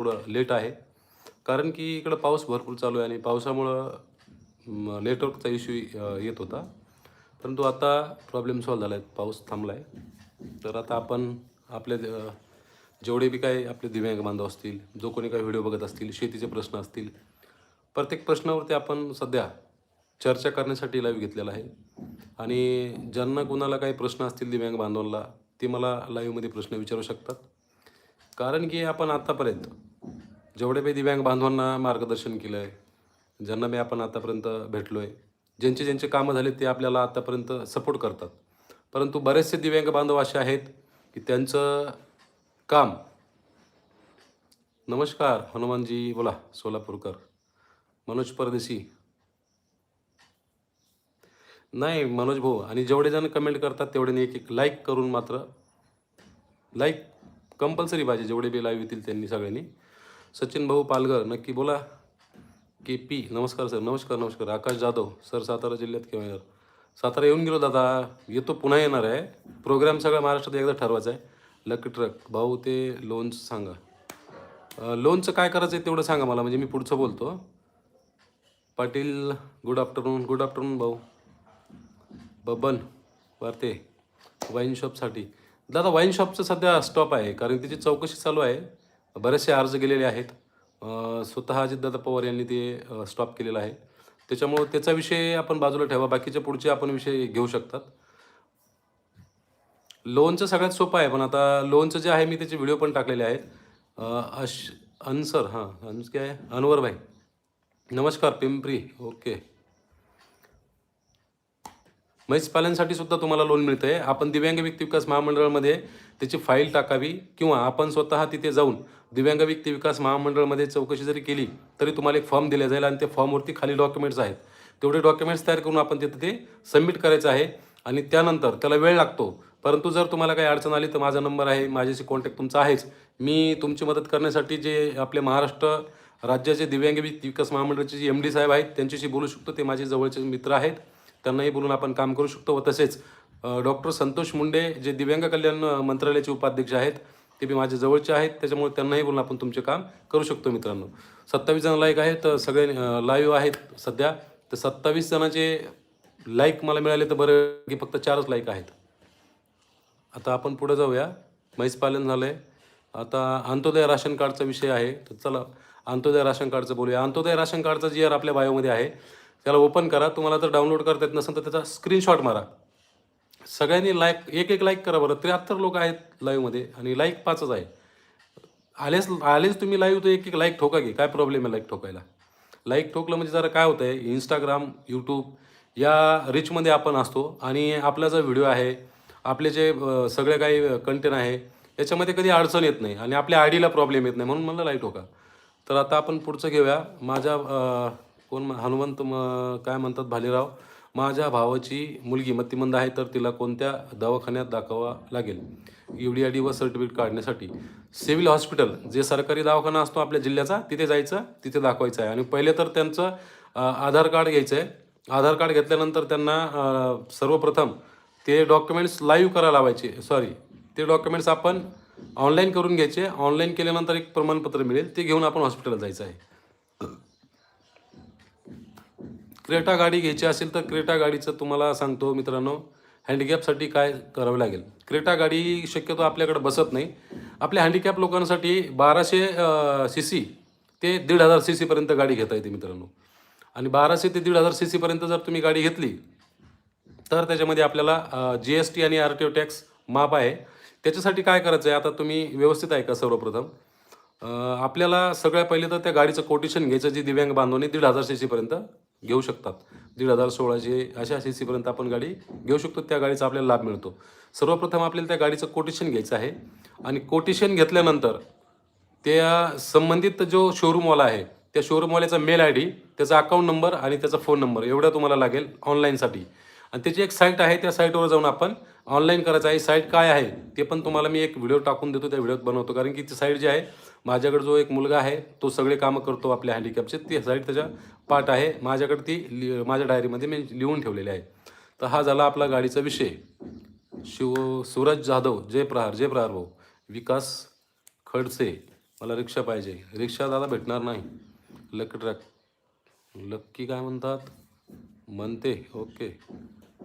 थोडं लेट आहे. कारण की इकडं पाऊस भरपूर चालू आहे आणि पावसामुळं नेटवर्कचा इश्यू येत होता. परंतु आता प्रॉब्लेम सॉल्व झाला आहे पाऊस थांबला आहे तर आता आपण आपले जेवढे बी काही आपले दिव्यांग बांधव असतील जो कोणी काही व्हिडिओ बघत असतील शेतीचे प्रश्न असतील प्रत्येक प्रश्नावरती आपण सध्या चर्चा करण्यासाठी लाईव्ह घेतलेला आहे. आणि ज्यांना कुणाला काही प्रश्न असतील दिव्यांग बांधवांना ते मला लाईव्हमध्ये प्रश्न विचारू शकतात. कारण की आपण आत्तापर्यंत जेवढे काही दिव्यांग बांधवांना मार्गदर्शन केलं आहे ज्यांना मी आपण आतापर्यंत भेटलो आहे ज्यांचे ज्यांचे कामं झाले ते आपल्याला आत्तापर्यंत सपोर्ट करतात. परंतु बरेचसे दिव्यांग बांधव असे आहेत की त्यांचं काम नमस्कार हनुमानजी बोला सोलापूरकर. मनोज परदेशी. नाही मनोज भाऊ आणि जेवढे जण कमेंट करतात तेवढे एक एक लाईक करून मात्र लाईक कंपल्सरी पाहिजे जेवढे बी लाईव्ह येतील त्यांनी सगळ्यांनी. सचिन भाऊ पालघर नक्की बोला. के पी नमस्कार सर नमस्कार नमस्कार. आकाश जाधव सर सातारा जिल्ह्यात केव्हा येणार सातारा येऊन गेलो दादा. येतो पुन्हा येणार आहे. प्रोग्राम सगळा महाराष्ट्रात एकदा ठरवायचा आहे. लकी ट्रक भाऊ ते लोनचं सांगा. लोनचं काय करायचं आहे तेवढं सांगा मला. म्हणजे मी पुढचं बोलतो. Patil good afternoon good afternoon भाऊ. बबन वारते. वाईन शॉपसाठी दादा वाईन शॉपचं सध्या स्टॉप आहे. कारण त्याची चौकशी चालू आहे. बरेचसे अर्ज गेलेले आहेत. स्वतः अजितदादा पवार यांनी ते स्टॉप केलेलं आहे. त्याच्यामुळं त्याचा विषय आपण बाजूला ठेवा. बाकीचे पुढचे आपण विषय घेऊ शकतात. लोनचं सगळ्यात सोपं आहे पण आता लोनचं जे आहे मी त्याचे व्हिडिओ पण टाकलेले आहेत. अश अनसर हां अनस काय आहे? अनवर भाई. नमस्कार पिंपरी. ओके. म्हैस सुद्धा तुम्हाला लोन मिळतं आहे आपण दिव्यांग व्यक्ती विकास महामंडळामध्ये त्याची फाईल टाकावी किंवा आपण स्वतः तिथे जाऊन दिव्यांग व्यक्ती विकास महामंडळामध्ये चौकशी जरी केली तरी तुम्हाला एक फॉर्म दिला जाईल आणि त्या फॉर्मवरती खाली डॉक्युमेंट्स आहेत. तेवढे डॉक्युमेंट्स तयार करून आपण तिथे ते सबमिट करायचं आहे आणि त्यानंतर त्याला वेळ लागतो. परंतु जर तुम्हाला काही अडचण आली तर माझा नंबर आहे माझ्याशी कॉन्टॅक्ट तुमचा आहेच. मी तुमची मदत करण्यासाठी जे आपले महाराष्ट्र राज्याचे दिव्यांग विकास महामंडळाचे जे एम डी साहेब आहेत त्यांच्याशी बोलू शकतो. ते माझे जवळचे मित्र आहेत. त्यांनाही बोलून आपण काम करू शकतो. व तसेच डॉक्टर संतोष मुंडे जे दिव्यांग कल्याण मंत्रालयाचे उपाध्यक्ष आहेत ते बी माझ्या जवळचे आहेत त्याच्यामुळे त्यांनाही बोलून आपण तुमचे काम करू शकतो मित्रांनो. सत्तावीस जण लाईक आहेत तर सगळे लाईव्ह आहेत सध्या. तर सत्तावीस जणांचे लाईक मला मिळाले तर बरं की फक्त चारच लाईक आहेत. आता आपण पुढे जाऊया. म्हैस पालन झालं आहे आता अंत्योदय राशन कार्डचा विषय आहे. तर चला अंत्योदय राशन कार्डचं बोलूया. अंत्योदय राशन कार्डचा जी आर आपल्या बायोमध्ये आहे त्याला ओपन करा. तुम्हाला जर डाउनलोड करता येत नसेल तर त्याचा स्क्रीनशॉट मारा. सगळ्यांनी लाईक एक एक लाईक करा बरं. त्र्याहत्तर लोक आहेत लाईव्हमध्ये आणि लाईक पाचच आहे. आलेच आलेच तुम्ही लाईव्ह तर एक एक लाईक ठोका की काय प्रॉब्लेम आहे लाईक ठोकायला? लाईक ठोकलं म्हणजे जरा काय होतं आहे इंस्टाग्राम यूट्यूब या रिचमध्ये आपण असतो आणि आपला जो व्हिडिओ आहे आपले जे सगळे काही कंटेंट आहे याच्यामध्ये कधी अडचण येत नाही आणि आपल्या आयडीला प्रॉब्लेम येत नाही म्हणून मला लाईक ठोका. तर आता आपण पुढचं घेऊया. माझ्या कोण हनुमंत म- काय म्हणतात भालेराव? माझ्या भावाची मुलगी मतिमंद आहे तर तिला कोणत्या दवाखान्यात दाखवा लागेल? यू डी व सर्टिफिकेट काढण्यासाठी. सिव्हिल हॉस्पिटल जे सरकारी दवाखाना असतो आपल्या जिल्ह्याचा तिथे जायचं तिथे दाखवायचं आहे. आणि पहिले तर त्यांचं आधार कार्ड घ्यायचं आहे आधार कार्ड घेतल्यानंतर त्यांना सर्वप्रथम ते डॉक्युमेंट्स लाईव्ह करायला लावायचे. सॉरी ते डॉक्युमेंट्स आपण ऑनलाईन करून घ्यायचे. ऑनलाईन केल्यानंतर एक प्रमाणपत्र मिळेल. ते घेऊन आपण हॉस्पिटलला जायचं आहे. क्रेटा गाडी घ्यायची असेल तर क्रेटा गाडीचं तुम्हाला सांगतो मित्रांनो हँडिकॅपसाठी काय करावं लागेल? क्रेटा गाडी शक्यतो आपल्याकडे बसत नाही. आपल्या हँडिकॅप लोकांसाठी बाराशे सी सी ते दीड हजार सी सीपर्यंत गाडी घेता येते मित्रांनो. आणि बाराशे ते दीड हजार सी सीपर्यंत जर तुम्ही गाडी घेतली तर त्याच्यामध्ये आपल्याला जी एस टी आणि आर टी ओ टॅक्स माप आहे. त्याच्यासाठी काय करायचं आहे आता तुम्ही व्यवस्थित ऐका सर्वप्रथम. आपल्याला सगळ्यात पहिले तर त्या गाडीचं कोटेशन घ्यायचं जी दिव्यांग बांधवांनी दीड हजार सी सीपर्यंत घेऊ शकतात. दीड हजार सोळाशे अशा सी सीपर्यंत आपण गाडी घेऊ शकतो त्या गाडीचा आपल्याला लाभ मिळतो. सर्वप्रथम आपल्याला त्या गाडीचं कोटेशन घ्यायचं आहे. आणि कोटेशन घेतल्यानंतर त्या संबंधित जो शोरूमवाला आहे त्या शोरूमवाल्याचा मेल आय डी त्याचा अकाउंट नंबर आणि त्याचा फोन नंबर एवढा तुम्हाला लागेल ऑनलाईनसाठी आणि त्याची एक साईट आहे त्या साईटवर जाऊन आपण ऑनलाईन करायचं आहे. साईट काय आहे ते पण तुम्हाला मी एक व्हिडिओ टाकून देतो त्या व्हिडिओत बनवतो. कारण की ती साईट जी आहे माझ्याकडे जो एक मुलगा आहे तो सगळे कामं करतो आपल्या हँडिकॅपचे ती साईड त्याच्या पाठ आहे. माझ्याकडे ती लि माझ्या डायरीमध्ये मी लिहून ठेवलेली आहे. तर हा झाला आपला गाडीचा विषय. शिव सूरज जाधव जय प्रहार जय प्रहार भाऊ. विकास खडसे मला रिक्षा पाहिजे. रिक्षा दादा भेटणार नाही. लक ट्रॅक लक्की काय म्हणतात? म्हणते. ओके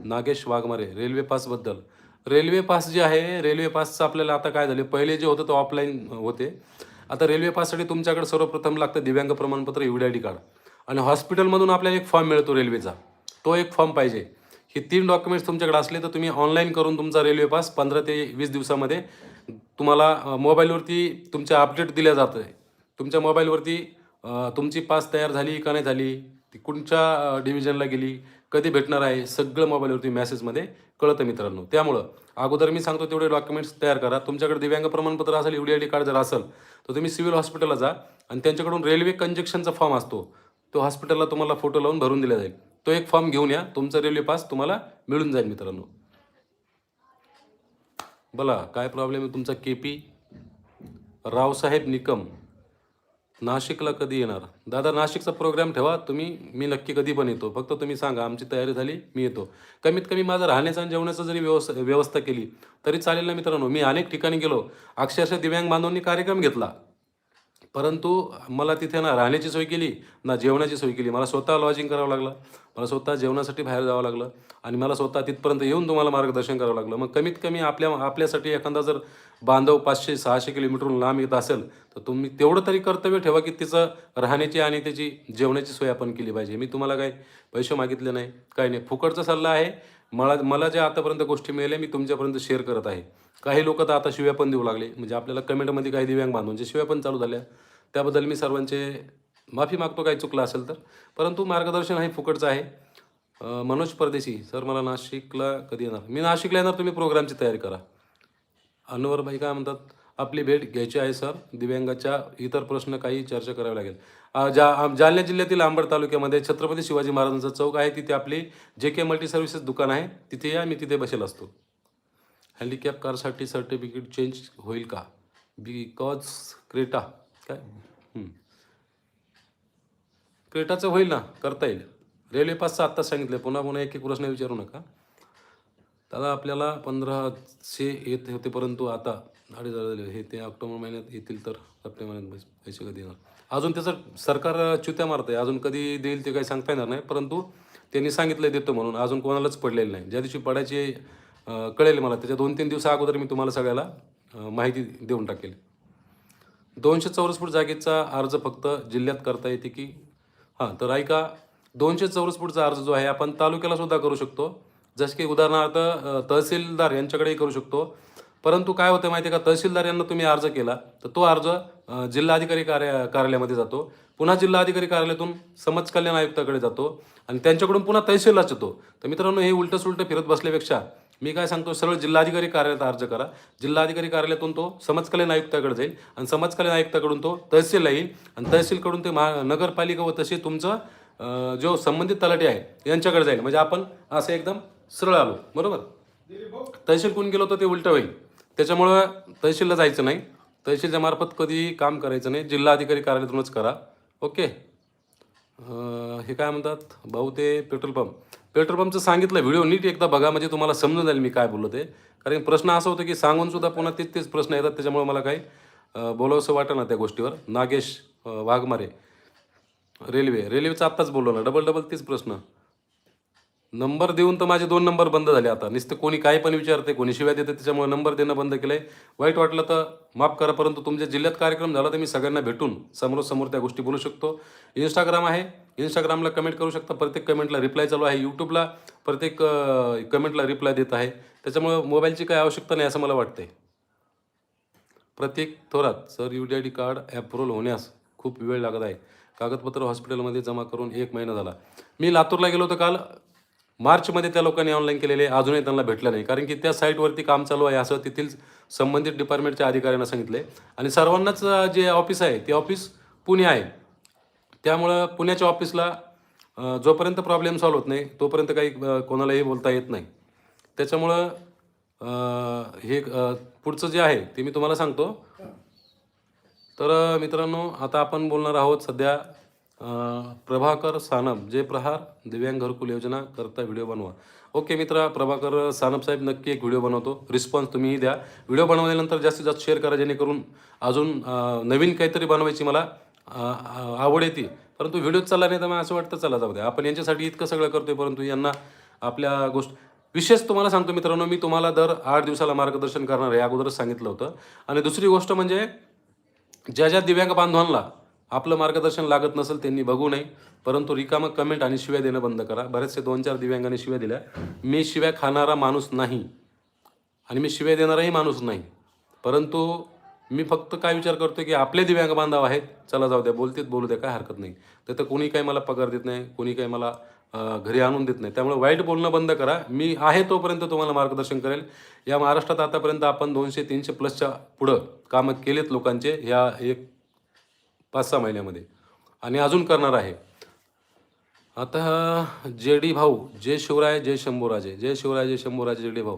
नागेश वाघमारे रेल्वे पासबद्दल रेल्वे पास जे आहे रेल्वे पासचं आपल्याला आता काय झाले? पहिले जे होतं ते ऑफलाईन होते. आता रेल्वे पाससाठी तुमच्याकडे सर्वप्रथम लागतं दिव्यांग प्रमाणपत्र U D I D card आणि हॉस्पिटलमधून आपल्याला एक फॉर्म मिळतो रेल्वेचा. तो एक फॉर्म पाहिजे. हे तीन डॉक्युमेंट्स तुमच्याकडे असले तर तुम्ही ऑनलाईन करून तुमचा रेल्वे पास पंधरा ते वीस दिवसामध्ये तुम्हाला मोबाईलवरती तुमच्या अपडेट दिल्या जातं आहे तुमच्या मोबाईलवरती तुमची पास तयार झाली का नाही झाली ती कोणच्या डिव्हिजनला गेली कधी भेटणार आहे सगळं मोबाईलवरती मेसेजमध्ये कळतं मित्रांनो. त्यामुळं अगोदर मी सांगतो तेवढे डॉक्युमेंट्स तयार करा. तुमच्याकडे दिव्यांग प्रमाणपत्र असेल U D I D card जर असेल तर तुम्ही सिव्हिल हॉस्पिटलला जा आणि त्यांच्याकडून रेल्वे कंजेक्शनचा फॉर्म असतो. तो हॉस्पिटलला तुम्हाला फोटो लावून भरून दिला जाईल. तो एक फॉर्म घेऊन या. तुमचा रेल्वे पास तुम्हाला मिळून जाईल मित्रांनो. बोला काय प्रॉब्लेम आहे तुमचा के पी रावसाहेब निकम. नाशिकला कधी येणार? दादा नाशिकचा प्रोग्राम ठेवा. तुम्ही मी नक्की कधी पण येतो. फक्त तुम्ही सांगा आमची तयारी झाली मी येतो. कमीत कमी माझं राहण्याचं आणि जेवणाचं जरी व्यवस्था व्यवस्था केली तरी चालेल ना मित्रांनो? मी अनेक ठिकाणी गेलो. अक्षरशः दिव्यांग बांधवांनी कार्यक्रम घेतला. परंतु मला तिथे ना राहण्याची सोय केली ना जेवणाची सोय केली. मला स्वतः लॉजिंग करावं लागलं. मला स्वतः जेवणासाठी बाहेर जावं लागलं. आणि मला स्वतः तिथपर्यंत येऊन तुम्हाला मार्गदर्शन करावं लागलं. मग कमीत कमी आपल्या आपल्यासाठी एखादा जर बांधव पाचशे सहाशे किलोमीटरहून लांब येत असेल तर तुम्ही तेवढं तरी कर्तव्य ठेवा की तिचं राहण्याची आणि त्याची जेवणाची सोय आपण केली पाहिजे. मी तुम्हाला काही पैसे मागितले नाही काही नाही. फुकटचा सल्ला आहे. मला मला ज्या आतापर्यंत गोष्टी मिळाल्या मी तुमच्यापर्यंत शेअर करत आहे. काही लोक तर आता शिव्या पण देऊ लागले. म्हणजे आपल्याला कमेंटमध्ये काही दिव्यांग बांधवांचे शिव्या पण चालू झाल्या. त्याबद्दल मी सर्वांचे माफी मागतो काही चुकलं असेल तर. परंतु मार्गदर्शन हे फुकटचं आहे. मनोज परदेशी सर मला नाशिकला कधी येणार? मी नाशिकला येणार तुम्ही प्रोग्रामची तयारी करा. अनवरभाई काय म्हणतात? आपली भेट घ्यायची आहे सर. दिव्यांगाच्या इतर प्रश्न काही चर्चा करावी लागेल. जा जालना जिल्ह्यातील आंबड तालुक्यामध्ये छत्रपती शिवाजी महाराजांचा चौक आहे. तिथे आपली जे के मल्टी सर्व्हिसेस दुकान आहे. तिथे या मी तिथे बसेल असतो. हँडिकॅप कारसाठी सर्टिफिकेट चेंज होईल का? Because Creta. काय? क्रेटाचं होईल ना करता येईल. रेल्वे पासचं आत्ताच सांगितलं पुन्हा पुन्हा एक एक प्रश्न विचारू नका. दादा आपल्याला पंधराशे येत होते परंतु आता अडीच झाले हे ते ऑक्टोबर महिन्यात येतील तर सप्टेंबर महिन्यात पैसे- कधी येणार? अजून त्याचं सरकार चुत्या मारतं आहे अजून कधी देईल ते काही सांगता येणार नाही परंतु त्यांनी सांगितलं देतो म्हणून. अजून कोणालाच पडलेलं नाही. ज्या दिवशी पडायचे कळेल मला. त्याच्या दोन तीन दिवसा अगोदर मी तुम्हाला सगळ्याला माहिती देऊन टाकेल. दोनशे चौरस फूट जागेचा अर्ज फक्त जिल्ह्यात करता येते की हां तर ऐका दोनशे चौरस फूटचा अर्ज जो आहे आपण तालुक्याला सुद्धा करू शकतो. जसं की उदाहरणार्थ तहसीलदार यांच्याकडेही करू शकतो. परंतु काय होतं माहिती आहे का? तहसीलदार यांना तुम्ही अर्ज केला तर तो अर्ज जिल्हाधिकारी कार्य कार्यालयामध्ये जातो. पुन्हा जिल्हाधिकारी कार्यालयातून समाज कल्याण आयुक्ताकडे जातो आणि त्यांच्याकडून पुन्हा तहसीललाच येतो. तर मित्रांनो हे उलटं सुलटं फिरत बसल्यापेक्षा मी काय सांगतो सरळ जिल्हाधिकारी कार्यालयात अर्ज करा. जिल्हाधिकारी कार्यालयातून तो समाजकल्याण आयुक्ताकडे जाईल आणि समाजकल्याण आयुक्ताकडून तो तहसीलला येईल आणि तहसीलकडून ते महा नगरपालिका व तसे तुमचं जो संबंधित तलाठी आहे यांच्याकडे जाईल. म्हणजे आपण असं एकदम सरळ आलो. बरोबर? तहसील कोण गेलो तर ते उलटं होईल. त्याच्यामुळं तहसीलला जायचं नाही. तहसीलच्या मार्फत कधी काम करायचं नाही. जिल्हाधिकारी कार्यालयातूनच करा. ओके? हे काय म्हणतात? भाऊ ते पेट्रोल पंप. पेट्रोल पंपचं सांगितलं व्हिडिओ नीट एकदा बघा म्हणजे तुम्हाला समजून जाईल मी काय बोललो ते. कारण प्रश्न असा होतो की सांगून सुद्धा पुन्हा तेच तेच प्रश्न येतात त्याच्यामुळे मला काही बोलावंसं वाटतं ना त्या गोष्टीवर. नागेश वाघमारे रेल्वे रेल्वेचं आत्ताच बोललो ना डबल डबल तेच प्रश्न. नंबर देऊन तर माझे दोन नंबर बंद झाले आता. नुसतं कोणी काही पण विचारते कोणी शिव्या देते त्याच्यामुळे नंबर देणं बंद केलंय. वाईट वाटलं तर माफ करा परंतु तुमच्या जिल्ह्यात कार्यक्रम झाला तर मी सगळ्यांना भेटून समोरासमोर त्या गोष्टी बोलू शकतो. इंस्टाग्राम आहे. इंस्टाग्रामला कमेंट करू शकता. प्रत्येक कमेंटला रिप्लाय चालू आहे. यूट्यूबला प्रत्येक कमेंटला रिप्लाय देत आहे. त्याच्यामुळं मोबाईलची काही आवश्यकता नाही असं मला वाटतंय. प्रत्येक Thorat sir U D I D card approval होण्यास खूप वेळ लागत आहे. कागदपत्र हॉस्पिटलमध्ये जमा करून एक महिना झाला. मी लातूरला गेलो होतो काल. मार्चमध्ये त्या लोकांनी ऑनलाईन केलेले अजूनही त्यांना भेटलं नाही. कारण की त्या साईटवरती काम चालू आहे असं तेथील संबंधित डिपार्टमेंटच्या अधिकाऱ्यांना सांगितले आणि सर्वांनाच जे ऑफिस आहे ते ऑफिस पुणे आहे. त्यामुळं पुण्याच्या ऑफिसला जोपर्यंत प्रॉब्लेम सॉल्व्ह होत नाही तोपर्यंत काही कोणालाही बोलता येत नाही. त्याच्यामुळं हे पुढचं जे आहे ते मी तुम्हाला सांगतो. तर मित्रांनो आता आपण बोलणार आहोत सध्या प्रभाकर सानप जय प्रहार दिव्यांग घरकुल योजना करता व्हिडिओ बनवा. ओके मित्रा प्रभाकर सानप साहेब नक्की एक व्हिडिओ बनवतो. रिस्पॉन्स तुम्हीही द्या. व्हिडिओ बनवल्यानंतर जास्तीत जास्त शेअर करा जेणेकरून अजून नवीन काहीतरी बनवायची मला आवड येते. परंतु व्हिडिओ चालला नाही तर मला असं वाटतं चला जाऊ द्या. आपण यांच्यासाठी इतकं सगळं करतोय परंतु यांना आपल्या गोष्ट विशेष तुम्हाला सांगतो मित्रांनो मी तुम्हाला दर आठ दिवसाला मार्गदर्शन करणार आहे अगोदरच सांगितलं होतं. आणि दुसरी गोष्ट म्हणजे ज्या ज्या दिव्यांग बांधवांना आपलं मार्गदर्शन लागत नसेल त्यांनी बघू नये परंतु रिकामं कमेंट आणि शिव्या देणं बंद करा. बरेचसे दोन चार दिव्यांगाने शिव्या दिल्या. मी शिव्या खाणारा माणूस नाही आणि मी शिव्या देणाराही माणूस नाही. परंतु मी फक्त काय विचार करतो की आपले दिव्यांग बांधव आहेत चला जाऊ द्या बोलतेत बोलू द्या काय हरकत नाही. तर तर कोणी काही मला पगार देत नाही कोणी काही मला घरी आणून देत नाही. त्यामुळे वाईट बोलणं बंद करा. मी आहे तोपर्यंत तुम्हाला मार्गदर्शन करेल. या महाराष्ट्रात आतापर्यंत आपण दोनशे तीनशे प्लसच्या पुढं कामं केलेत लोकांचे. ह्या एक पाच सहा महिन्यामध्ये. आणि अजून करणार आहे. आता जे डी भाऊ जय शिवराय जय शंभूराजे जय शिवराय जय शंभूराजे जे डी भाऊ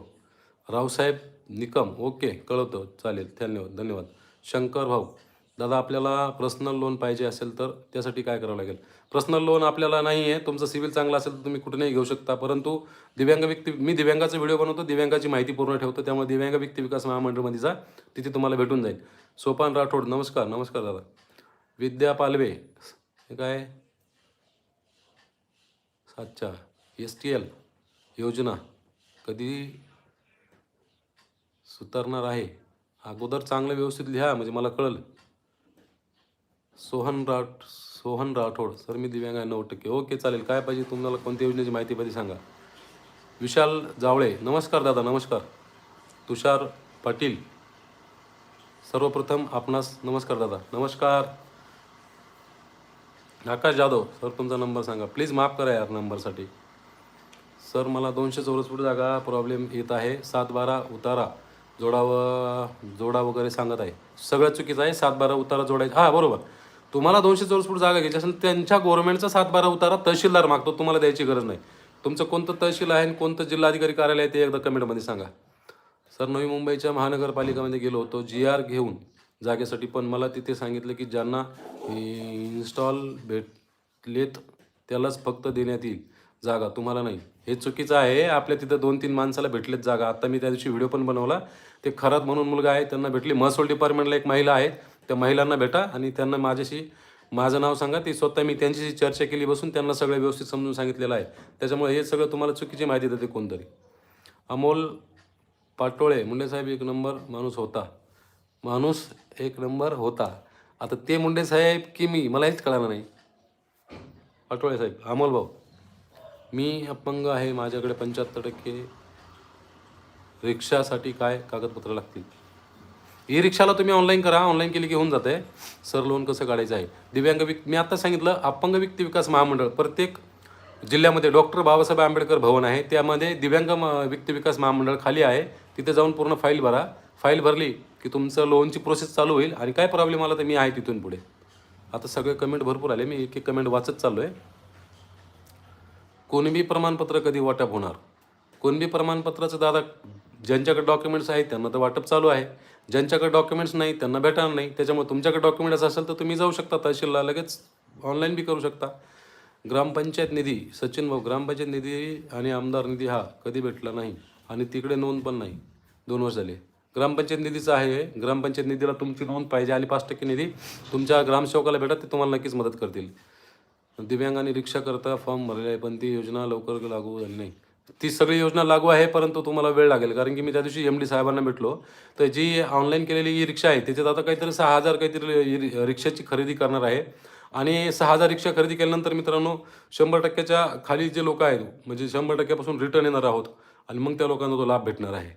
रावसाहेब निकम ओके कळवतो चालेल धन्यवाद धन्यवाद. शंकर भाऊ दादा आपल्याला पर्सनल लोन पाहिजे असेल तर त्यासाठी काय करावं लागेल? पर्सनल लोन आपल्याला नाही आहे तुमचं सिव्हिल चांगलं असेल तर तुम्ही कुठेही घेऊ शकता परंतु दिव्यांग व्यक्ती मी दिव्यांगाचा व्हिडिओ बनवतो दिव्यांगाची माहिती पूर्ण ठेवतो त्यामुळे दिव्यांग व्यक्ती विकास महामंडळमध्ये जा तिथे तुम्हाला भेटून जाईल. सोपान राठोड नमस्कार नमस्कार दादा. विद्या पालवे हे काय? अच्छा एस टी एल योजना. कधी सुधारणार आहे? अगोदर चांगलं व्यवस्थित लिहा म्हणजे मला कळलं. सोहन राठ सोहन राठोड. सर मी दिव्यांग आहे नऊ टक्के. ओके चालेल. काय पाहिजे तुम्हाला? कोणत्या योजनेची माहिती पाहिजे सांगा. विशाल जावळे. नमस्कार दादा. नमस्कार. तुषार पाटील. सर्वप्रथम आपणास नमस्कार दादा. नमस्कार. आकाश जाधव सर तुमचा नंबर सांगा. प्लीज माफ करा यार नंबरसाठी. सर मला दोनशे चौरस फूट जागा प्रॉब्लेम येत आहे. सात बारा उतारा जोडावं जोडा वगैरे सांगत आहे. सगळं चुकीचं आहे. सात बारा उतारा जोडायचा. हां बरोबर. तुम्हाला दोनशे चौरस फूट जागा घ्यायची असेल त्यांच्या गव्हर्नमेंटचा सात बारा उतारा तहसीलदार मागतो. तुम्हाला द्यायची गरज नाही. तुमचं कोणतं तहसील आहे आणि कोणतं जिल्हाधिकारी कार्यालय आहे ते एकदा कमेंटमध्ये सांगा. सर नवी मुंबईच्या महानगरपालिकामध्ये गेलो होतो. जी आर घेऊन. जागेसाठी. पण मला तिथे सांगितलं की ज्यांना इन्स्टॉल भेटलेत त्यालाच फक्त देण्यात येईल जागा. तुम्हाला नाही. हे चुकीचं आहे. आपल्या तिथं दोन तीन माणसाला भेटलेत जागा. आता मी त्या दिवशी व्हिडिओ पण बनवला. ते खरात म्हणून मुलगा आहे. त्यांना भेटली. महसूल डिपार्टमेंटला एक महिला आहेत त्या महिलांना भेटा आणि त्यांना माझ्याशी माझं नाव सांगा. ती स्वतः मी त्यांच्याशी चर्चा केली बसून त्यांना सगळं व्यवस्थित समजून सांगितलेलं आहे. त्याच्यामुळे हे सगळं तुम्हाला चुकीची माहिती देते कोणतरी. अमोल पाटोळे मुंडे साहेब एक नंबर माणूस होता. माणूस एक नंबर होता. आता ते मुंडे साहेब की मी मला हेच कळालं नाही. पाटोळे साहेब अमोल भाऊ मी अपंग आहे माझ्याकडे पंच्याहत्तर टक्के रिक्षासाठी काय कागदपत्र लागतील? ई रिक्षाला तुम्ही ऑनलाईन करा ऑनलाईन केली की होऊन जाते. सर लोन कसं काढायचं आहे? दिव्यांग विक मी आता सांगितलं अपंग व्यक्ती विकास महामंडळ प्रत्येक जिल्ह्यामध्ये डॉक्टर बाबासाहेब आंबेडकर भवन आहे. त्यामध्ये दिव्यांग म- व्यक्ती विकास महामंडळ खाली आहे. तिथे जाऊन पूर्ण फाईल भरा. फाईल भरली की तुमचं लोनची प्रोसेस चालू होईल. आणि काय प्रॉब्लेम आला तर मी आहे तिथून पुढे. आता सगळे कमेंट भरपूर आले. मी एक एक कमेंट वाचत चाललो आहे कुणबी प्रमाणपत्र कधी वाटप होणार? कुणबी प्रमाणपत्राचं दादा ज्यांच्याकडे डॉक्युमेंट्स आहेत त्यांना तर वाटप चालू आहे. ज्यांच्याकडे डॉक्युमेंट्स नाही त्यांना भेटणार नाही. त्याच्यामुळे तुमच्याकडे डॉक्युमेंट्स असेल तर तुम्ही जाऊ शकता. तहसीलला लगेच ऑनलाईन बी करू शकता. ग्रामपंचायत निधी सचिन भाऊ ग्रामपंचायत निधी आणि आमदार निधी हा कधी भेटला नाही आणि तिकडे नोंद पण नाही. दोन वर्ष झाले. ग्रामपंचायत निधीचं आहे. ग्रामपंचायत निधीला तुमची नोंद पाहिजे आणि पाच टक्के निधी तुमच्या ग्रामसेवकाला भेटत ते तुम्हाला नक्कीच मदत करतील. दिव्यांगांनी रिक्षा करता फॉर्म भरले आहे पण ती योजना लवकर लागू झाली नाही. ती सगळी योजना लागू आहे परंतु तुम्हाला वेळ लागेल. कारण की मी त्या दिवशी एम डी साहेबांना भेटलो तर जी ऑनलाईन केलेली ई रिक्षा आहे त्याच्यात आता काहीतरी सहा हजार काहीतरी रिक्षाची खरेदी करणार आहे. आणि सहा हजार रिक्षा खरेदी केल्यानंतर मित्रांनो शंभर टक्क्याच्या खाली जे लोक आहेत म्हणजे शंभर टक्क्यापासून रिटर्न येणार आहोत आणि मग त्या लोकांना तो लाभ भेटणार आहे.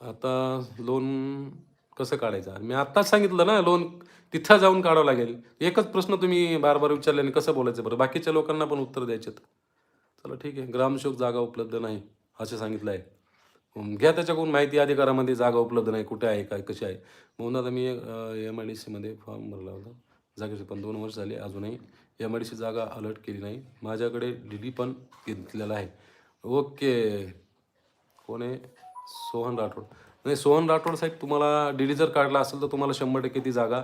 आता लोन कसं काढायचं? मी आत्ताच सांगितलं ना लोन तिथं जाऊन काढावं लागेल. एकच प्रश्न तुम्ही बार बार विचारल्याने कसं बोलायचं बरं? बाकीच्या लोकांना पण उत्तर द्यायचे चला ठीक आहे ग्रामशोक जागा उपलब्ध नाही असं सांगितलं आहे. घ्या त्याच्याकडून माहिती अधिकारामध्ये जागा उपलब्ध नाही कुठे आहे काय कशी आहे? म्हणून आता मी एम आय डी सीमध्ये फॉर्म भरला होता. जागेचे पण दोन वर्ष झाले अजूनही. एम आय डी सी जागा अलर्ट केली नाही. माझ्याकडे डी डी पण घेतलेला आहे. ओके कोण आहे? सोहन राठोड. नाही सोहन राठोड साहेब तुम्हाला डी डी जर काढला असेल तर तुम्हाला शंभर टक्के ती जागा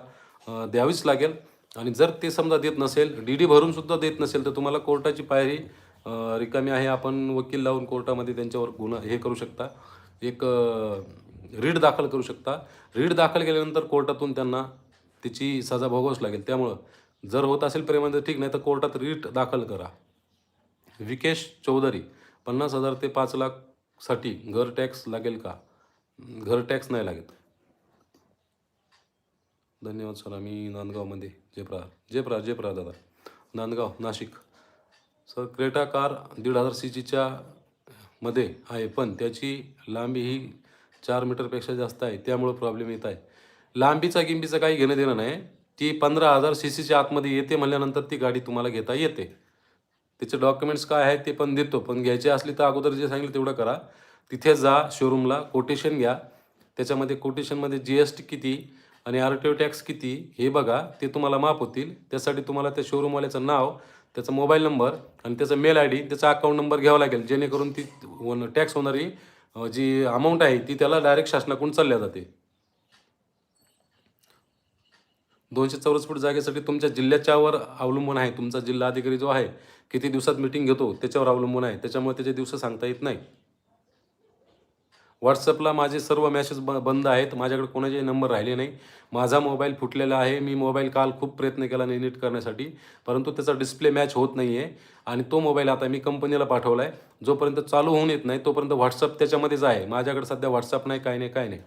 द्यावीच लागेल. आणि जर ते समजा देत नसेल डी डी भरूनसुद्धा देत नसेल तर तुम्हाला कोर्टाची पायरी रिकामी आहे. आपण वकील लावून कोर्टामध्ये त्यांच्यावर गुन्हा हे करू शकता. एक रीड दाखल करू शकता. रीड दाखल केल्यानंतर कोर्टातून त्यांना त्याची सजा भोगावच लागेल. त्यामुळं जर होत असेल प्रेमाचं ठीक नाही तर कोर्टात रीट दाखल करा. विकेश चौधरी पन्नास हजार ते पाच लाखसाठी घर टॅक्स लागेल का? घर टॅक्स नाही लागत धन्यवाद सर आम्ही नांदगावमध्ये. जयप्रहार जयप्रहार जयप्रहार दादा. Nandgaon Nashik. Sir Creta car दीड हजार सी जीच्या मध्ये आहे पण त्याची लांबी ही चार मीटरपेक्षा जास्त आहे त्यामुळं प्रॉब्लेम येत आहे. लांबीचा गिंबीचं काही घेणं देणं नाही. ती पंधरा हजार सी सीच्या आतमध्ये येते म्हणल्यानंतर ती गाडी तुम्हाला घेता येते. त्याचे डॉक्युमेंट्स काय आहेत ते पण देतो. पण घ्यायचे असली तर अगोदर जे सांगितलं तेवढं करा. तिथे जा शोरूमला कोटेशन घ्या. त्याच्यामध्ये कोटेशनमध्ये जी एस टी किती आणि आर टी ओ टॅक्स किती हे बघा. ते तुम्हाला माफ होतील. त्यासाठी तुम्हाला त्या शोरूमवाल्याचं नाव त्याचा मोबाईल नंबर आणि त्याचा मेल आय डी त्याचा अकाउंट नंबर घ्यावा लागेल. जेणेकरून ती टॅक्स होणारी जी अमाऊंट आहे ती त्याला डायरेक्ट शासनाकडून चालल्या जाते. दोनशे चौरस फूट जागेसाठी तुमच्या जिल्ह्याच्यावर अवलंबून आहे. तुमचा जिल्हा अधिकारी जो आहे किती दिवसात मिटिंग घेतो त्याच्यावर अवलंबून आहे. त्याच्यामुळे त्याचे दिवस सांगता येत नाही. व्हॉट्सअपला माझे सर्व मॅसेज ब बंद आहेत. माझ्याकडे कोणाचे नंबर राहिले नाही. माझा मोबाईल फुटलेला आहे. मी मोबाईल काल खूप प्रयत्न केला नाही नीट करण्यासाठी परंतु त्याचा डिस्प्ले मॅच होत नाही आहे आणि तो मोबाईल आता मी कंपनीला पाठवला आहे जोपर्यंत चालू होऊन येत नाही तोपर्यंत व्हॉट्सअप त्याच्यामध्येच आहे. माझ्याकडे सध्या व्हॉट्सअप नाही काय नाही काय नाही.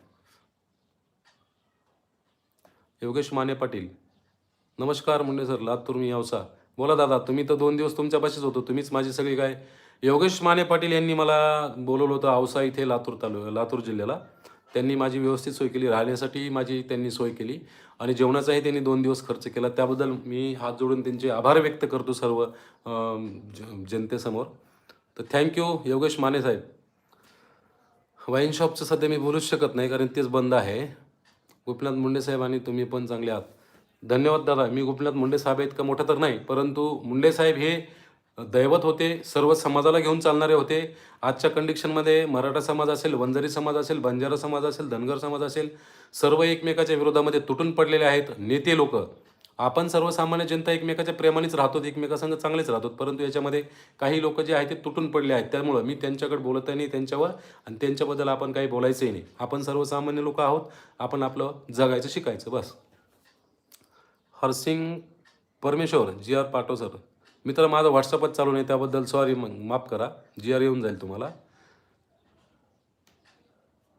योगेश माने पाटील. नमस्कार मुंडे सर लातूर मी औसा. बोला दादा तुम्ही तर दोन दिवस तुमच्यापाशीच होतो तुम्हीच माझी सगळी काय? योगेश माने पाटील यांनी मला बोलवलं होतं औसा इथे लातूर तालु लातूर जिल्ह्याला. त्यांनी माझी व्यवस्थित सोय केली राहण्यासाठी माझी त्यांनी सोय केली आणि जेवणाचाही त्यांनी दोन दिवस खर्च केला. त्याबद्दल मी हात जोडून त्यांचे आभार व्यक्त करतो सर्व जनतेसमोर. तर थँक्यू योगेश माने साहेब. वाईन शॉपचं सध्या मी बोलूच शकत नाही कारण तेच बंद आहे. गोपीनाथ मुंडे साहेब आणि तुम्ही पण चांगले आहात. धन्यवाद दादा. मी गोपीनाथ मुंडे साहेब इतका मोठा तर नाही परंतु मुंडे साहेब हे दैवत होते सर्व समाजाला घेऊन चालणारे होते. आजच्या कंडिशनमध्ये मराठा समाज असेल वंजारी समाज असेल बंजारा समाज असेल धनगर समाज असेल सर्व एकमेकाच्या विरोधामध्ये तुटून पडलेले आहेत नेते लोक. आपण सर्वसामान्य जनता एकमेकाच्या प्रेमानेच राहतो एकमेकासंग चांगलेच राहतो परंतु याच्यामध्ये काही लोक जे आहेत ते तुटून पडले आहेत. त्यामुळं मी त्यांच्याकडे बोलत नाही त्यांच्यावर आणि त्यांच्याबद्दल आपण काही बोलायचंही नाही. आपण सर्वसामान्य लोक आहोत आपण आपलं जगायचं शिकायचं बस. हरसिंग परमेश्वर जी आर पाटो सर. मित्र माझं व्हॉट्सअपच चालू नाही त्याबद्दल सॉरी मग माफ करा. जी आर येऊन जाईल तुम्हाला.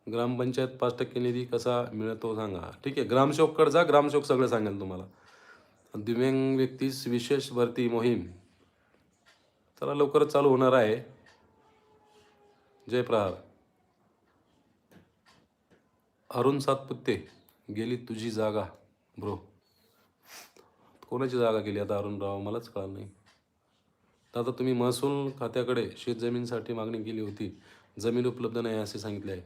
ग्रामपंचायत पाच टक्के निधी कसा मिळतो सांगा. ठीक आहे ग्रामसेवककडे जा ग्रामसेवक सगळं सांगेल तुम्हाला. दिव्यांग व्यक्तीस विशेष भरती मोहीम. चला लवकरच चालू होणार आहे. जय प्रहार. अरुण सातपुत्ते गेली तुझी जागा ब्रो. कोणाची जागा गेली आता अरुणराव? मलाच कळलं नाही. आता तुम्ही महसूल खात्याकडे शेतजमीनसाठी मागणी केली होती. जमीन उपलब्ध नाही असे सांगितले आहे.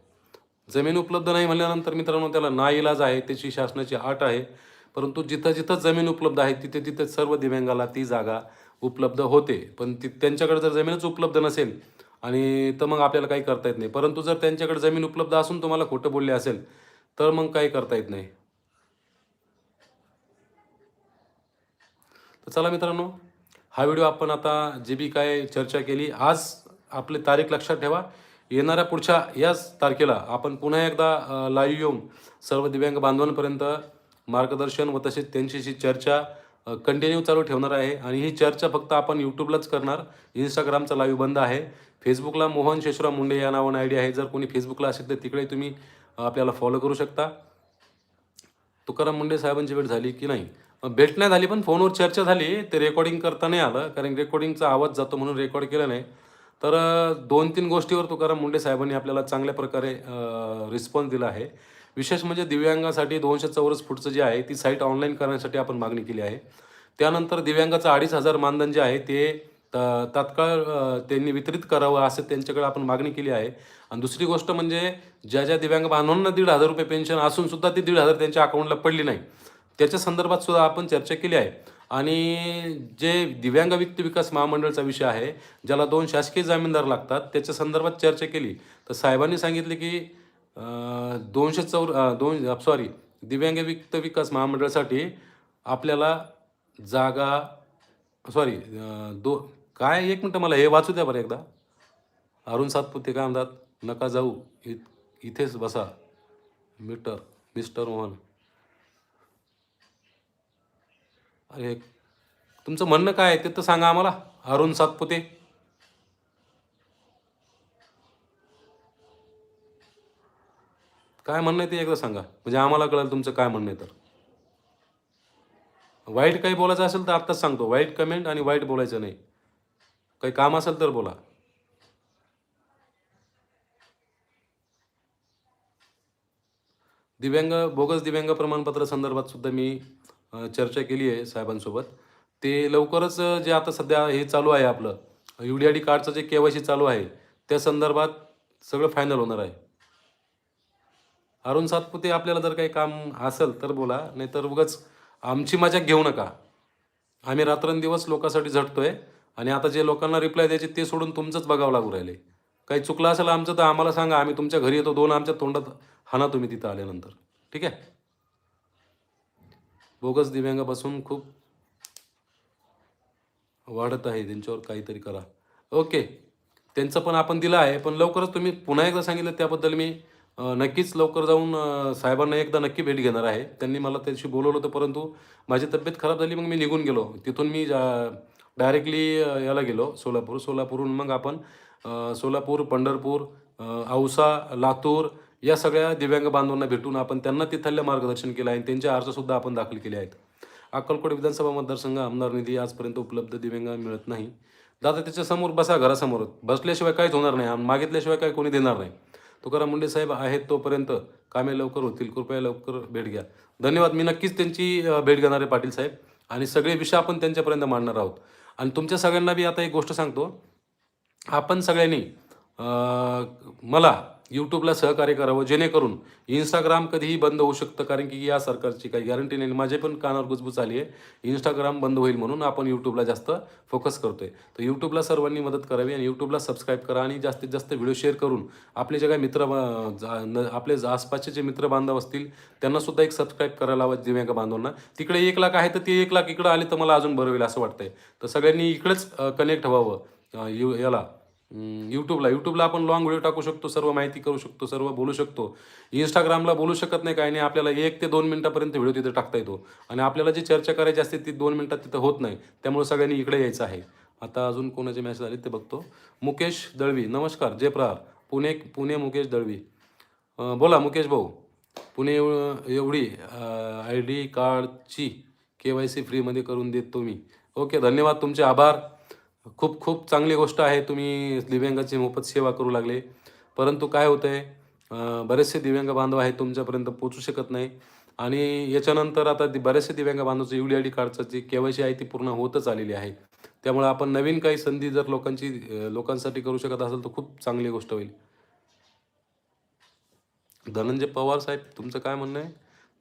जमीन उपलब्ध नाही म्हणल्यानंतर मित्रांनो त्याला नाईलाज आहे त्याची शासनाची आट आहे. परंतु जिथं जिथं जमीन उपलब्ध आहे तिथे तिथे सर्व दिव्यांगाला ती जागा उपलब्ध होते. पण ती त्यांच्याकडे जर जमीनच उपलब्ध नसेल आणि तर मग आपल्याला काही करता येत नाही. परंतु जर त्यांच्याकडे जमीन उपलब्ध असून तुम्हाला खोटं बोलले असेल तर मग काही करता येत नाही. तर चला मित्रांनो हा व्हिडिओ आपण आता जे बी काय चर्चा केली आज आपली तारीख लक्षात ठेवा. येणाऱ्या पुढच्या याच तारखेला आपण पुन्हा एकदा लाईव्ह येऊन सर्व दिव्यांग बांधवांपर्यंत मार्गदर्शन व तसेच त्यांच्याशी चर्चा कंटिन्यू चालू ठेवणार आहे. आणि ही चर्चा फक्त आपण यूट्यूबलाच करणार. इंस्टाग्रामचा लाईव्ह बंद आहे. फेसबुकला मोहन शेषराव मुंडे या नावानं आय डी आहे. जर कोणी फेसबुकला असेल तर तिकडे तुम्ही आपल्याला फॉलो करू शकता. तुकाराम मुंडे साहेबांची भेट झाली की नाही? भेट नाही झाली पण फोनवर चर्चा झाली ते रेकॉर्डिंग करता नाही आलं. कारण रेकॉर्डिंगचा आवाज जातो म्हणून रेकॉर्ड केलं नाही. तर दोन तीन गोष्टीवर तुकाराम मुंडे साहेबांनी आपल्याला चांगल्या प्रकारे रिस्पॉन्स दिला आहे. विशेष म्हणजे दिव्यांगासाठी दोनशे चौरस फूटचं जे आहे ती साईट ऑनलाईन करण्यासाठी आपण मागणी केली आहे. त्यानंतर दिव्यांगाचं अडीच हजार मानधन जे आहे ते तात्काळ त्यांनी वितरित करावं असं त्यांच्याकडे आपण मागणी केली आहे. आणि दुसरी गोष्ट म्हणजे ज्या ज्या दिव्यांग बांधवांना दीड हजार रुपये पेन्शन असून सुद्धा ती दीड हजार त्यांच्या अकाउंटला पडली नाही. त्याच्या संदर्भात सुद्धा आपण चर्चा केली आहे. आणि जे दिव्यांग व्यक्ती विकास महामंडळचा विषय आहे ज्याला दोन शासकीय जामीनदार लागतात त्याच्या संदर्भात चर्चा केली. तर साहेबांनी सांगितले की दोनशे चौर दोन सॉरी दिव्यांग वित्त विकास महामंडळासाठी आपल्याला जागा सॉरी दो काय एक मिनटं मला हे वाचू द्या बरं एकदा. अरुण सातपुते काय म्हणतात? नका जाऊ इ इथेच बसा. मिटर मिस्टर मोहन. अरे तुमचं म्हणणं काय आहे ते तर सांगा आम्हाला अरुण सातपुते. काय म्हणणं आहे ते एकदा सांगा. म्हणजे आम्हाला कळेल तुमचं काय म्हणणं आहे तर. वाईट काही बोलायचं असेल तर आत्ताच सांगतो. वाईट कमेंट आणि वाईट बोलायचं नाही. काही काम असेल तर बोला. दिव्यांग बोगस दिव्यांग प्रमाणपत्र संदर्भात सुद्धा मी चर्चा केली आहे साहेबांसोबत. ते लवकरच जे आता सध्या हे चालू आहे आपलं यू डी आय डी कार्डचं जे के वाय सी चालू आहे त्या संदर्भात सगळं फायनल होणार आहे. अरुण सातपुते आपल्याला जर काही काम असेल तर बोला नाहीतर उगाच आमची मजा घेऊ नका. आम्ही रात्रंदिवस लोकांसाठी झटतोय आणि आता जे लोकांना रिप्लाय द्यायचे ते सोडून तुमचंच बघावं लागू राहिले. काही चुकलं असेल आमचं तर आम्हाला सांगा आम्ही तुमच्या घरी येतो दोन आमच्या तोंडात हाना तुम्ही तिथं आल्यानंतर. ठीक आहे? बोगस दिव्यांगापासून खूप वाढत आहे त्यांच्यावर काहीतरी करा. ओके. त्यांचं पण आपण दिलं आहे पण लवकरच तुम्ही पुन्हा एकदा सांगितलं त्याबद्दल मी नक्कीच लवकर जाऊन साहेबांना एकदा नक्की भेट घेणार आहे. त्यांनी मला त्याशी बोलवलं होतं परंतु माझी तब्येत खराब झाली मग मी निघून गेलो. तिथून मी डायरेक्टली याला गेलो सोलापूर. सोलापूरहून मग आपण सोलापूर पंढरपूर औसा लातूर या सगळ्या दिव्यांग बांधवांना भेटून आपण त्यांना तिथल्या मार्गदर्शन केलं आहे आणि त्यांचे अर्जसुद्धा आपण दाखल केले आहेत. अक्कलकोट विधानसभा मतदारसंघ आमदार निधी आजपर्यंत उपलब्ध दिव्यांगांना मिळत नाही. दादा त्याच्यासमोर बसा घरासमोर. बसल्याशिवाय काहीच होणार नाही मागितल्याशिवाय काही कोणी देणार नाही. तुकाराम मुंडे साहेब आहेत तोपर्यंत कामे लवकर होतील. कृपया लवकर भेट घ्या. धन्यवाद. मी नक्कीच त्यांची भेट घेणार आहे पाटील साहेब आणि सगळे विषय आपण त्यांच्यापर्यंत मांडणार आहोत. आणि तुमच्या सगळ्यांना बी आता एक गोष्ट सांगतो. आपण सगळ्यांनी मला यूट्यूबला सहकार्य करावं जेणेकरून इंस्टाग्राम कधीही बंद होऊ शकतं कारण की या सरकारची काही गॅरंटी नाही. माझे पण कानावर गुजबूज आली आहे. इंस्टाग्राम बंद होईल म्हणून आपण यूट्यूबला जास्त फोकस करतोय. तर यूट्यूबला सर्वांनी मदत करावी आणि यूट्यूबला सबस्क्राईब करा आणि जास्तीत जास्त व्हिडिओ शेअर करून आपले जे काही मित्र जा- न- आपले आसपासचे जे मित्र बांधव असतील त्यांनासुद्धा एक सबस्क्राईब करायला हवं दिव्यांग बांधवांना तिकडे एक लाख आहे तर ते एक लाख इकडं आले तर मला अजून बरं होईल असं वाटतंय. तर सगळ्यांनी इकडेच कनेक्ट व्हावं यू याला. यूट्यूबला यूट्यूबला आपण लॉंग व्हिडिओ टाकू शकतो सर्व माहिती करू शकतो सर्व बोलू शकतो. इंस्टाग्रामला बोलू शकत नाही काही नाही. आपल्याला एक ते दोन मिनटापर्यंत व्हिडिओ तिथे टाकता येतो. आणि आपल्याला जी चर्चा करायची असते ती दोन मिनटात तिथं होत नाही. त्यामुळे सगळ्यांनी इकडे यायचं आहे. आता अजून कोणाचे मॅसेज आले ते बघतो. मुकेश दळवी. नमस्कार जय प्रहार. पुणे पुणे मुकेश दळवी. बोला मुकेश भाऊ. पुणे एव- एवढी आय डी कार्डची के वाय सी फ्रीमध्ये करून देत मी ओके धन्यवाद तुमचे. आभार. खूप खूप चांगली गोष्ट आहे. तुम्ही दिव्यांगाची मोफत सेवा करू लागले. परंतु काय होतं आहे बरेचसे दिव्यांग बांधव आहेत तुमच्यापर्यंत पोचू शकत नाही. आणि याच्यानंतर आता दि- बरेचसे दिव्यांग बांधवचं यू डी आय डी कार्डचं जी के वाय सी आहे ती पूर्ण होतच आलेली आहे. त्यामुळे आपण नवीन काही संधी जर लोकांची लोकांसाठी करू शकत असेल तर खूप चांगली गोष्ट होईल. धनंजय पवार साहेब तुमचं काय म्हणणं आहे?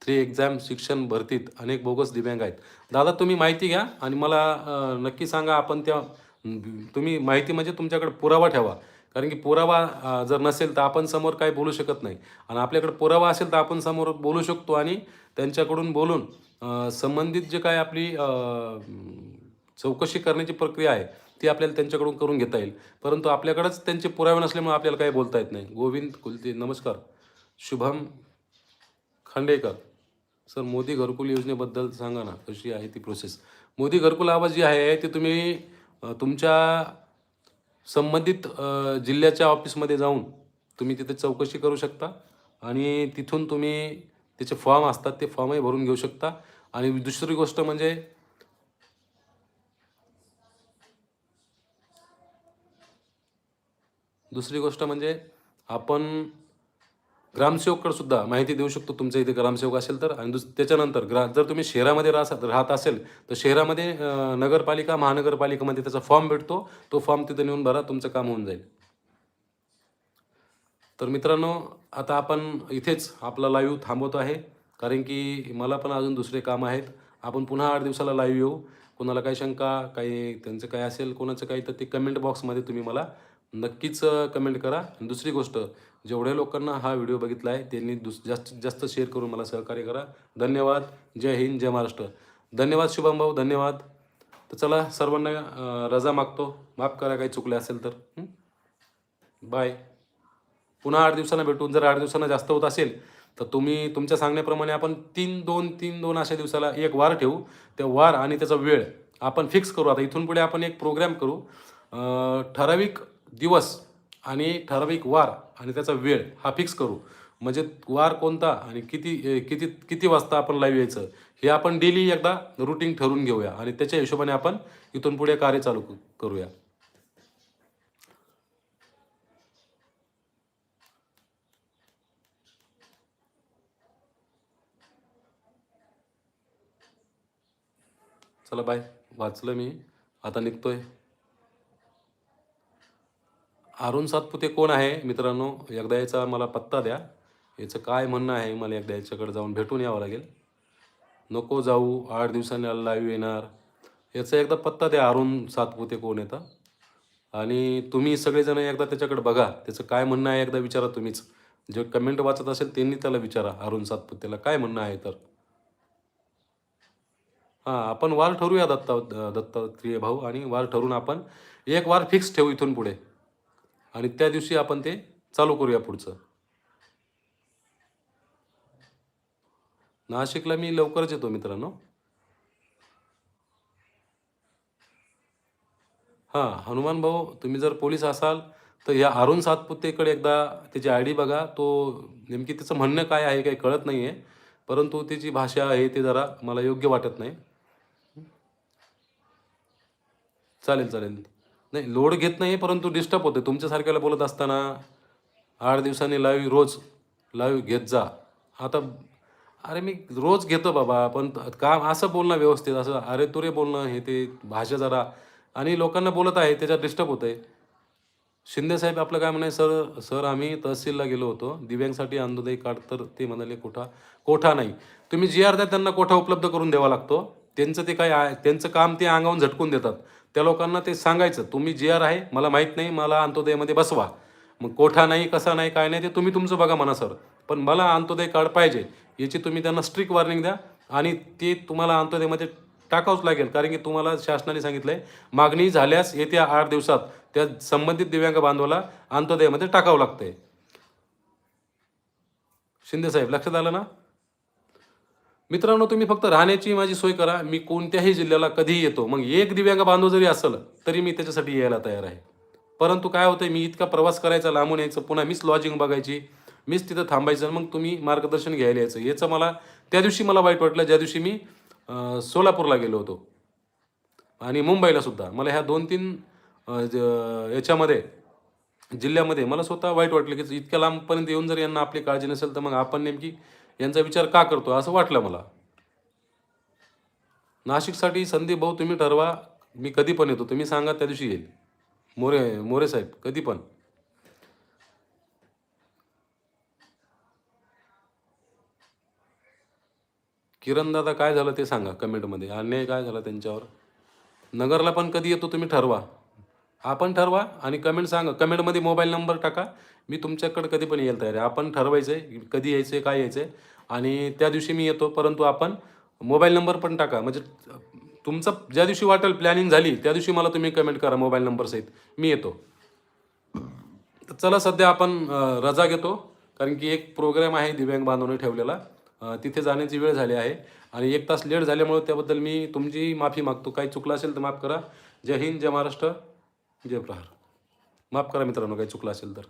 थ्री एक्झाम शिक्षण भरतीत अनेक बोगस दिव्यांग आहेत. दादा तुम्ही माहिती घ्या आणि मला नक्की सांगा आपण त्या तुम्ही माहिती म्हणजे तुमच्याकडे पुरावा ठेवा. कारण की पुरावा जर नसेल तर आपण समोर काही बोलू शकत नाही. आणि आपल्याकडे पुरावा असेल तर आपण समोर बोलू शकतो आणि त्यांच्याकडून बोलून संबंधित जे काय आपली चौकशी करण्याची प्रक्रिया आहे ती आपल्याला त्यांच्याकडून करून घेता येईल. परंतु आपल्याकडंच त्यांचे पुरावे नसल्यामुळे आपल्याला काही बोलता येत नाही. गोविंद कुलते नमस्कार. शुभम खांडेकर. सर मोदी घरकुल योजनेबद्दल सांगा ना कशी आहे ती प्रोसेस मोदी घरकुल आवाज जी आहे ती तुम्ही तुमच्या संबंधित जिल्ह्याच्या ऑफिसमध्ये जाऊन तुम्ही तिथे चौकशी करू शकता आणि तिथून तुम्ही त्याचे फॉर्म असतात ते फॉर्मही भरून घेऊ शकता. आणि दुसरी गोष्ट म्हणजे दुसरी गोष्ट म्हणजे आपण ग्रामसेवककडे सुद्धा माहिती देऊ शकतो. तुमच्या इथे ग्रामसेवक असेल तर. आणि दुस त्याच्यानंतर ग्रा जर तुम्ही शहरामध्ये राहत राहत असेल तर शहरामध्ये नगरपालिका महानगरपालिकेमध्ये त्याचा फॉर्म भेटतो. तो फॉर्म तिथे नेऊन भरा तुमचं काम होऊन जाईल. तर मित्रांनो आता आपण इथेच आपला लाईव्ह थांबवतो आहे. कारण की मला पण अजून दुसरे काम आहेत. आपण पुन्हा आठ दिवसाला लाईव्ह येऊ. कोणाला काही शंका काही त्यांचं काय असेल कोणाचं काही तर ते कमेंट बॉक्समध्ये तुम्ही मला नक्कीच कमेंट करा. आणि दुसरी गोष्ट जेवढ्या लोकांना हा व्हिडिओ बघितला आहे त्यांनी दुस जास्तीत जास्त शेअर करून मला सहकार्य करा. धन्यवाद. जय हिंद जय महाराष्ट्र. धन्यवाद शुभम भाऊ. धन्यवाद. तर चला सर्वांना रजा मागतो. माफ करा काही चुकले असेल तर. बाय पुन्हा आठ दिवसांना भेटून जर आठ दिवसांना जास्त होत असेल तर तुम्ही तुमच्या सांगण्याप्रमाणे आपण तीन दोन तीन दोन अशा दिवसाला एक वार ठेवू. त्या वार आणि त्याचा वेळ आपण फिक्स करू. आता इथून पुढे आपण एक प्रोग्रॅम करू. ठराविक दिवस आणि ठराविक वार आणि त्याचा वेळ हा फिक्स करू. म्हणजे वार कोणता आणि किती किती किती वाजता आपण लाईव्ह यायचं हे आपण डेली एकदा रुटीन ठरवून घेऊया आणि त्याच्या हिशोबाने आपण इथून पुढे कार्य चालू करूया. चला बाय वाचलं मी. आता निघतोय. अरुण सातपुते कोण आहे? मित्रांनो एकदा याचा मला पत्ता द्या. याचं काय म्हणणं आहे मला एकदा याच्याकडे जाऊन भेटून यावं लागेल. नको जाऊ आठ दिवसांनी लाईव्ह येणार. याचा एकदा पत्ता द्या अरुण सातपुते कोण येतं आणि तुम्ही सगळेजण एकदा त्याच्याकडे बघा. त्याचं काय म्हणणं आहे एकदा विचारा तुम्हीच. जे कमेंट वाचत असेल त्यांनी त्याला विचारा अरुण सातपुतेला काय म्हणणं आहे तर. हां आपण वार ठरवूया दत्ता दत्तात्रेय भाऊ. आणि वार ठरवून आपण एक वार फिक्स ठेवू इथून पुढे. आणि त्या दिवशी आपण ते चालू करूया पुढचं. नाशिकला मी लवकरच येतो मित्रांनो. हां हनुमान भाऊ तुम्ही जर पोलीस असाल तर या अरुण सातपुतेकडे एकदा त्याची आय डी बघा. तो नेमकी त्याचं म्हणणं काय आहे काही कळत नाही आहे परंतु त्याची भाषा आहे ते जरा मला योग्य वाटत नाही. चालेल चालेल. नाही लोड घेत नाही परंतु डिस्टर्ब होते. तुमच्यासारख्याला बोलत असताना आठ दिवसांनी लाईव्ह रोज लाईव्ह घेत जा. आता अरे मी रोज घेतो बाबा पण काम असं बोलणं व्यवस्थित असं अरे तुरे बोलणं हे ते भाषा जरा. आणि लोकांना बोलत आहे त्याच्यात डिस्टर्ब होतं. आहे शिंदे साहेब आपलं काय म्हणाय सर सर आम्ही तहसीलला गेलो होतो. दिव्यांगसाठी अंत्योदय काढ. तर ते म्हणाले कोठा कोठा नाही. तुम्ही जी आर द्या त्यांना कोठा उपलब्ध करून द्यावा लागतो. त्यांचं ते काय आहे त्यांचं काम ते अंगावून झटकून देतात. त्या लोकांना ते सांगायचं तुम्ही जी आर आहे मला माहीत नाही मला अंत्योदयमध्ये बसवा. मग कोठा नाही कसा नाही काय नाही ते तुम्ही तुमचं बघा म्हणा सर पण मला अंत्योदय कार्ड पाहिजे याची तुम्ही त्यांना स्ट्रिक्ट वॉर्निंग द्या आणि ते तुम्हाला अंत्योदयमध्ये टाकावंच लागेल. कारण की तुम्हाला शासनाने सांगितलं आहे मागणी झाल्यास येत्या आठ दिवसात त्या संबंधित दिव्यांग बांधवाला अंत्योदयामध्ये टाकावं लागतंय. शिंदे साहेब लक्षात आलं ना? मित्रांनो तुम्ही फक्त राहण्याची माझी सोय करा. मी कोणत्याही जिल्ह्याला कधीही येतो. मग एक दिव्यांग बांधव जरी असलं तरी मी त्याच्यासाठी यायला तयार आहे. परंतु काय होतं मी इतका प्रवास करायचा लांबून यायचं पुन्हा मीच लॉजिंग बघायची मीच तिथं थांबायचं मग तुम्ही मार्गदर्शन घ्यायला यायचं. याचं मला त्या दिवशी मला वाईट वाटलं ज्या दिवशी मी सोलापूरला गेलो होतो. आणि मुंबईला सुद्धा. मला ह्या दोन तीन ज- याच्यामध्ये जिल्ह्यामध्ये मला स्वतः वाईट वाटलं की इतक्या लांबपर्यंत येऊन जर यांना आपली काळजी नसेल तर मग आपण नेमकी यांचा विचार का करतो असं वाटलं मला. नाशिकसाठी संदीप भाऊ तुम्ही ठरवा. मी कधी पण येतो. तुम्ही सांगा त्या दिवशी येईल. मोरे मोरे साहेब कधी पण. किरण दादा काय झालं ते सांगा कमेंटमध्ये. अन्याय काय झाला त्यांच्यावर? नगरला पण कधी येतो तुम्ही ठरवा. आपण ठरवा आणि कमेंट सांगा. कमेंटमध्ये मोबाईल नंबर टाका. मी तुमच्याकडे कधी पण यायला तयार आहे. आपण ठरवायचं आहे कधी यायचं आहे काय यायचं आहे आणि त्या दिवशी मी येतो परंतु आपण मोबाईल नंबर पण टाका. म्हणजे तुमचं ज्या दिवशी वाटेल प्लॅनिंग झाली त्या दिवशी मला तुम्ही कमेंट करा मोबाईल नंबर सहित. मी येतो. चला सध्या आपण रजा घेतो. कारण की एक प्रोग्राम आहे दिव्यांग बांधवने ठेवलेला. तिथे जाण्याची वेळ झाली आहे. आणि एक तास लेट झाल्यामुळे त्याबद्दल मी तुमची माफी मागतो. काही चुकलं असेल तर माफ करा. जय हिंद जय महाराष्ट्र. जय प्रहार. माफ करा मित्रांनो काही चुकलं असेल तर.